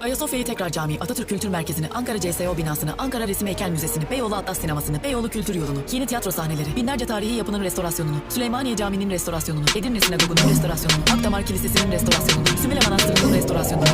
Ayasofya'yı tekrar cami, Atatürk Kültür Merkezi'ni, Ankara CSO binasını, Ankara Resim Heykel Müzesi'ni, Beyoğlu Atlas Sineması'nı, Beyoğlu Kültür Yolu'nu, yeni tiyatro sahneleri, binlerce tarihi yapının restorasyonunu, Süleymaniye Camii'nin restorasyonunu, Edirne Sinagogu'nun restorasyonunu, Akdamar Kilisesi'nin restorasyonunu, Sümele Manastırı'nın restorasyonunu,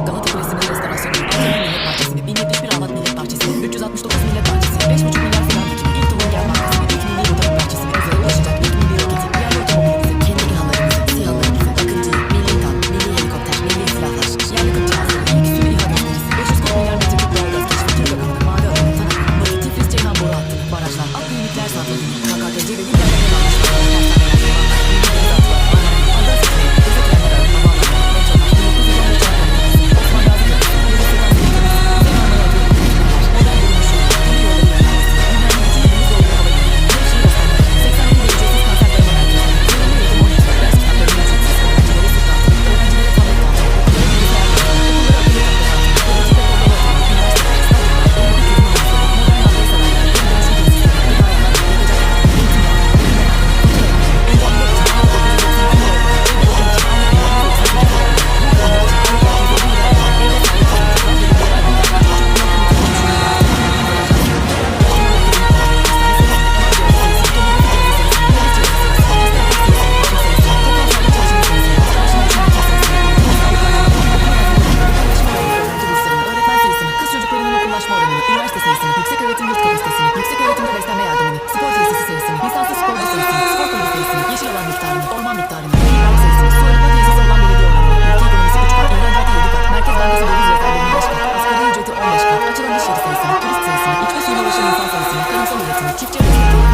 olan miktarını, orman miktarını, mineral sayısını, su arıtma tesisi olan belediye oranını, ülke ekonomisi 3 kat, öğrenci artı 7 kat, merkez bankası döviz rezervlerini 5 kat, asgari ücreti 15 kat, açılan iş yeri sayısını, turist sayısını, içme suyuna ulaşan insan sayısını, tarımsal üretimi, çiftçi üretimi,